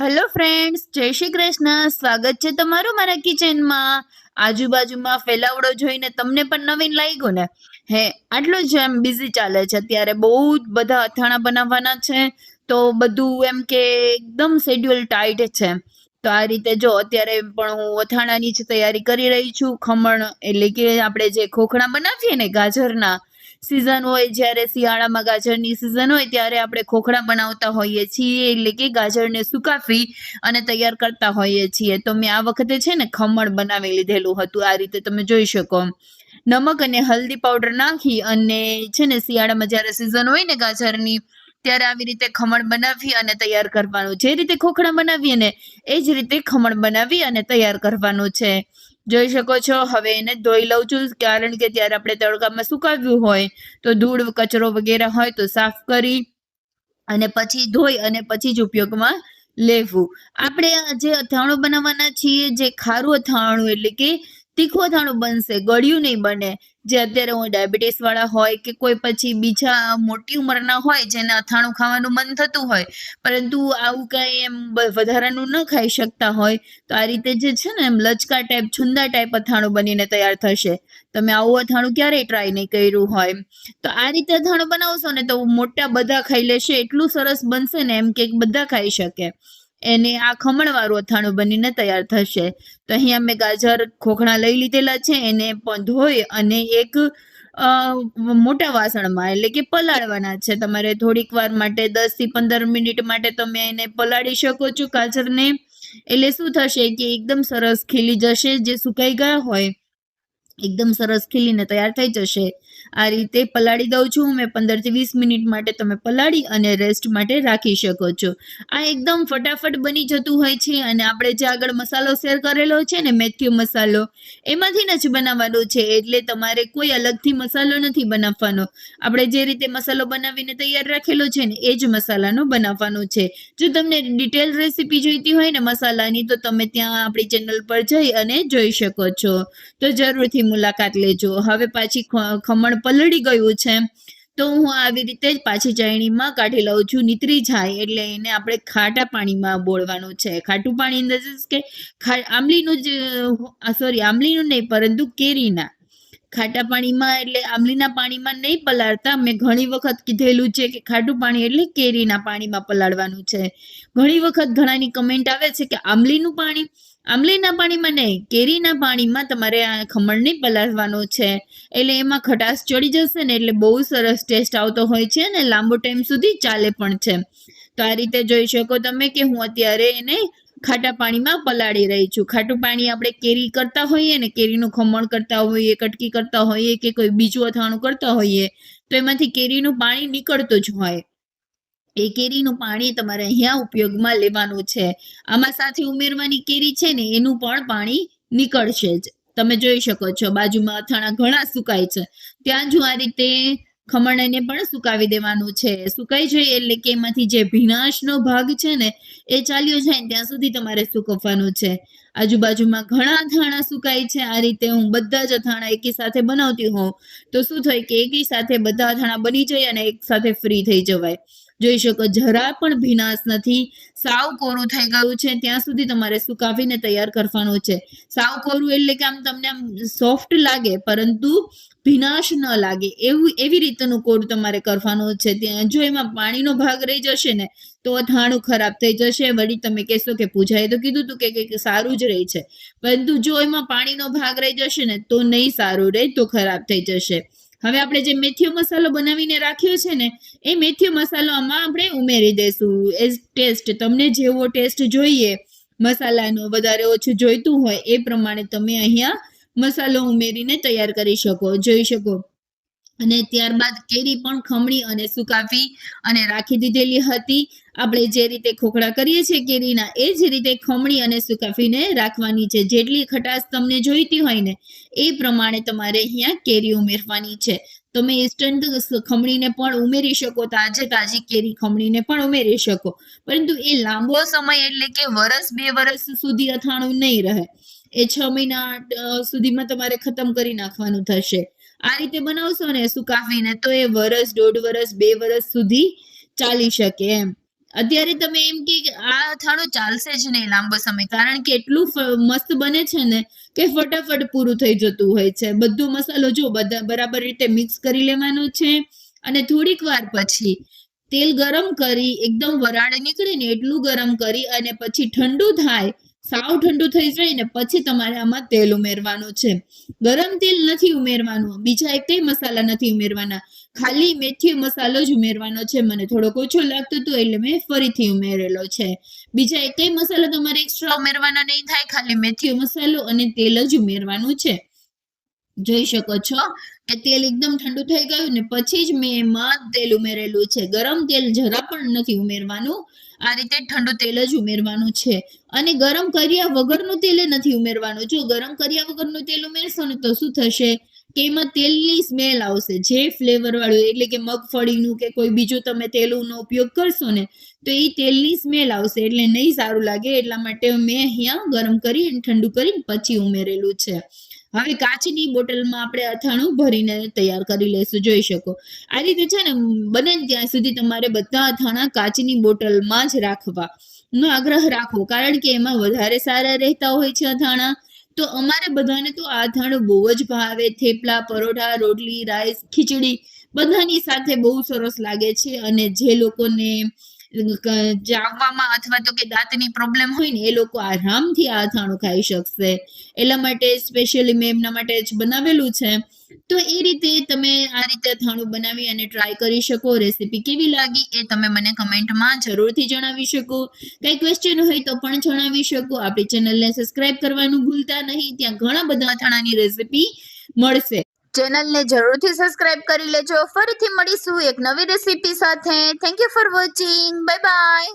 Hello friends જય શ્રી કૃષ્ણ. સ્વાગત છે તમારું મારા કિચનમાં. આજુબાજુમાં ફેલાવડો જોઈને તમને પણ નવીન લાગ્યું ને? હે, આટલું જ એમ બિઝી ચાલે છે. અત્યારે બહુ જ બધા અથાણા બનાવવાના છે. તો બધું એમ કે એકદમ શેડ્યુલ ટાઈટ છે. તો આ રીતે જો અત્યારે પણ હું અથાણાની જ તૈયારી કરી રહી છું. ખમણ એટલે કે આપણે જે ખોખણા બનાવીએ ને ગાજરના સિઝન હોય જ્યારે શિયાળામાં ગાજરની સિઝન હોય ત્યારે આપણે ખોખરા બનાવતા હોઈએ છીએ, એટલે કે ગાજરને સુકાવી અને તૈયાર કરતા હોઈએ છીએ. તો મેં આ વખતે છે ને ખમણ બનાવી લીધેલું હતું, આ રીતે તમે જોઈ શકો. નમક અને હલ્દી પાવડર નાખી અને છે ને શિયાળામાં જ્યારે સિઝન હોય ને ગાજરની, ત્યારે આવી રીતે ખમણ બનાવી અને તૈયાર કરવાનું. જે રીતે ખોખરા બનાવીએ ને, એ જ રીતે ખમણ બનાવી અને તૈયાર કરવાનું છે. જોઈ શકો છો. હવે એને ધોઈ લઉં છું, કારણ કે ત્યારે આપણે તડકામાં સુકાવ્યું હોય તો ધૂળ, કચરો વગેરે હોય તો સાફ કરી અને પછી ધોઈ અને પછી જ ઉપયોગમાં લેવું. આપણે જે અથાણું બનાવવાના છીએ, જે ખારું અથાણું એટલે કે તીખું અથાણું બનશે, ગળ્યું નહીં બને. જે અત્યારે હું ડાયાબિટીસ વાળા હોય કે કોઈ પછી બીજા મોટી ઉંમરના હોય જેને અથાણું ખાવાનું મન થતું હોય, પરંતુ આવું કાંઈ એમ વધારાનું ન ખાઈ શકતા હોય, તો આ રીતે જે છે ને એમ લચકા ટાઈપ છુંદા ટાઈપ અથાણું બનીને તૈયાર થશે. તમે આવું અથાણું ક્યારેય ટ્રાય નહીં કર્યું હોય. તો આ રીતે અથાણું બનાવશો ને તો મોટા બધા ખાઈ લેશે, એટલું સરસ બનશે ને એમ કે બધા ખાઈ શકે. એને આ ખમણવાળું અથાણું બનીને તૈયાર થશે. તો અહીંયા મેં ગાજર ખોખણા લઈ લીધેલા છે, એને પણ ધોઈ અને એક મોટા વાસણમાં એટલે કે પલાળવાના છે. તમારે થોડીક વાર માટે દસથી પંદર મિનિટ માટે તમે એને પલાળી શકો છો ગાજરને. એટલે શું થશે કે એકદમ સરસ ખીલી જશે, જે સુકાઈ ગયા હોય, એકદમ સરસ ખીલીને તૈયાર થઈ જશે. આ રીતે પલાળી દઉં છું. મેં પંદરથી વીસ મિનિટ માટે તમે પલાળી અને રેસ્ટ માટે રાખી શકો છો. આ એકદમ ફટાફટ બની જતું હોય છે અને આપણે જે આગળ મસાલો શેર કરેલો છે ને મેથ્યુ મસાલો, એમાંથી જ બનાવવાનો છે. એટલે તમારે કોઈ અલગથી મસાલો નથી બનાવવાનો. આપણે જે રીતે મસાલો બનાવીને તૈયાર રાખેલો છે ને, એ જ મસાલાનો બનાવવાનો છે. જો તમને ડિટેલ રેસીપી જોઈતી હોય ને મસાલાની, તો તમે ત્યાં આપણી ચેનલ પર જઈ અને જોઈ શકો છો. તો જરૂરથી મુલાકાત લેજો. હવે પાછી ખ- ખમણ પલળી ગયું છે, તો હું આવી રીતે જ પાછી ચાયણીમાં કાઢી લઉં છું, નીતરી જાય એટલે એને આપણે ખાટા પાણીમાં બોળવાનું છે. ખાટું પાણી ઇન ધ કે આમલીનું જ સોરી, આંબલીનું નહીં, પરંતુ કેરીના. ખાટા પાણીમાં એટલે આમલીના પાણીમાં નહીં પલાળતા. મેં ઘણી વખત કીધેલું છે કે ખાટું પાણી એટલે કેરીના પાણીમાં પલાળવાનું છે. ઘણી વખત ઘણાની કમેન્ટ આવે છે કે આમલીનું પાણી. આમલીના પાણીમાં નહીં, કેરીના પાણીમાં તમારે આ ખમણ નહીં પલાળવાનું છે. એટલે એમાં ખટાશ ચડી જશે ને એટલે બહુ સરસ ટેસ્ટ આવતો હોય છે અને લાંબો ટાઈમ સુધી ચાલે પણ છે. તો આ રીતે જોઈ શકો તમે કે હું અત્યારે એને ખાટા પાણીમાં પલાળી રહી છું. ખાટું પાણી આપણે કેરી કરતા હોઈએ ને કેરીનું ખમણ કરતા હોઈએ, કટકી કરતા હોઈએ કે કોઈ બીજું અથાણું કરતા હોઈએ, તો એમાંથી કેરીનું પાણી નીકળતું જ હોય. એ કેરીનું પાણી તમારે અહીંયા ઉપયોગમાં લેવાનું છે. આમાં સાથે ઉમેરવાની કેરી છે ને, એનું પણ પાણી નીકળશે જ. તમે જોઈ શકો છો, બાજુમાં અથાણા ઘણા સુકાય છે. ત્યાં જો આ રીતે ખમણને પણ સુકાવી દેવાનું છે. સુકાઈ જોઈએ એટલે કે એમાંથી જે ભીનાશનો ભાગ છે ને, એ ચાલ્યો જાય ને ત્યાં સુધી તમારે સુકવવાનું છે. આજુબાજુમાં ઘણા અથાણા સુકાય છે. આ રીતે હું બધા જ અથાણા એકી સાથે બનાવતી હોઉં તો શું થાય કે એકી સાથે બધા અથાણા બની જાય અને એક સાથે ફ્રી થઈ જવાય. જોઈ શકો જરા પણ ભીનાશ નથી. સાવ કોરું થઈ ગયું છે, ત્યાં સુધી તમારે સુકાવીને તૈયાર કરવાનું છે. સાવ કોરું એટલે કે આમ તમને આમ સોફ્ટ લાગે, પરંતુ ભીનાશ ન લાગે. એવું, એવી રીતનું કોરું તમારે કરવાનું છે. ત્યાં જો એમાં પાણીનો ભાગ રહી જશે ને, તો અથાણું ખરાબ થઈ જશે. વળી તમે કહેશો કે પૂજાએ તો કીધું તું કે કે- કે સારું જ રહે છે. પરંતુ જો એમાં પાણીનો ભાગ રહી જશે ને, તો નહીં સારું રહે, તો ખરાબ થઈ જશે. હવે આપણે જે મેથીયો મસાલો બનાવીને રાખ્યો છે ને, એ મેથીયો મસાલો આમાં આપણે ઉમેરી દઈશું. એઝ ટેસ્ટ તમને જેવો ટેસ્ટ જોઈએ, મસાલાનો વધારે ઓછું જોઈતું હોય, એ પ્રમાણે તમે અહીંયા મસાલો ઉમેરીને તૈયાર કરી શકો, જોઈ શકો. અને ત્યારબાદ કેરી પણ ખમણી અને સુકાવી અને રાખી દીધેલી હતી. આપણે જે રીતે ખોખડા કરીએ છીએ કેરીના, એ જ રીતે ખમણી અને સુકાવીને રાખવાની છે. જેટલી ખટાશ તમને જોઈતી હોય ને, એ પ્રમાણે તમારે અહીંયા કેરી ઉમેરવાની છે. તમે ઇન્સ્ટન્ટ ખમણીને પણ ઉમેરી શકો, તાજે તાજી કેરી ખમણીને પણ ઉમેરી શકો. પરંતુ એ લાંબો સમય એટલે કે વરસ, બે વરસ સુધી અથાણું નહીં રહે. એ છ મહિના સુધીમાં તમારે ખતમ કરી નાખવાનું થશે. આ રીતે બનાવશો ને સુકાવીને તો એ વરસ, દોઢ વરસ, બે વરસ સુધી ચાલી શકે એમ. અત્યારે તમે એમ કે આ અથાણો ચાલશે જ નહીં લાંબો સમય, કારણ કે એટલું મસ્ત બને છે ને કે ફટાફટ પૂરું થઈ જતું હોય છે. બધો મસાલો જો બધા બરાબર રીતે મિક્સ કરી લેવાનો છે અને થોડીક વાર પછી તેલ ગરમ કરી એકદમ વરાળ નીકળે ને એટલું ગરમ કરી અને પછી ઠંડુ થાય, સાવ ઠંડુ થઈ જાય ને પછી તમારે આમાં તેલ ઉમેરવાનું છે. ગરમ તેલ નથી ઉમેરવાનું, બીજા એકેય મસાલા નથી ઉમેરવાના. ખાલી મેથી મસાલો જ ઉમેરવાનો છે, મને થોડોક ઓછો લાગતો હતો એટલે મેં ફરીથી ઉમેરેલો છે. બીજા એકેય મસાલા તમારે એક્સ્ટ્રા ઉમેરવાના નહીં થાય, ખાલી મેથી મસાલો અને તેલ જ ઉમેરવાનું છે. જોઈ શકો છો કે તેલ એકદમ ઠંડુ થઈ ગયું ને પછી જ મેં એમાં તેલ ઉમેરેલું છે. ગરમ તેલ જરા પણ નથી ઉમેરવાનું. આ રીતે ઠંડુ તેલ જ ઉમેરવાનું છે. અને ગરમ કર્યા વગરનું તેલ નથી ઉમેરવાનું. જો ગરમ કર્યા વગરનું તેલ ઉમેરશો ને તો શું થશે? કે એમાં તેલની સ્મેલ આવશે. જે ફ્લેવર વાળું, એટલે કે મગફળીનું કે કોઈ બીજું તમે તેલનો ઉપયોગ કરશો ને, તો એ તેલની સ્મેલ આવશે. એટલે નહીં સારું લાગે. એટલા માટે મેં અહીંયા ગરમ કરી અને ઠંડુ કરીને પછી ઉમેરેલું છે. હવે કાચની બોટલમાં આપણે અથાણું ભરીને તૈયાર કરી લઈશું, જોઈ શકો. આ રીતે છે ને, બને ત્યાં સુધી તમારે બધા અથાણા કાચની બોટલમાં જ રાખવા. નો આગ્રહ રાખવો, કારણ કે એમાં વધારે સારા રહેતા હોય છે અથાણા. તો અમારે બધાને તો આ અથાણું બહુ જ ભાવે. થેપલા, પરોઠા, રોટલી, રાઈસ, ખીચડી બધાની સાથે બહુ સરસ લાગે છે. અને જે લોકોને ચાવવામાં અથવા તો કે દાંતની પ્રોબ્લેમ હોય ને, એ લોકો આરામથી આ અથાણું ખાઈ શકશે. એટલા માટે સ્પેશિયલી મેં એમના માટે જ બનાવેલું છે. તો એ રીતે તમે આ રીતે અથાણું બનાવી અને ટ્રાય કરી શકો. રેસીપી કેવી લાગી એ તમે મને કમેન્ટમાં જરૂરથી જણાવી શકો. કઈ ક્વેશ્ચન હોય તો પણ જણાવી શકો. આપણી ચેનલને સબસ્ક્રાઇબ કરવાનું ભૂલતા નહીં. ત્યાં ઘણા બધા અથાણાની રેસીપી મળશે. ચેનલને જરૂરથી સબસ્ક્રાઇબ કરી લેજો. ફરીથી મળીશું એક નવી રેસીપી સાથે. Thank you for watching bye bye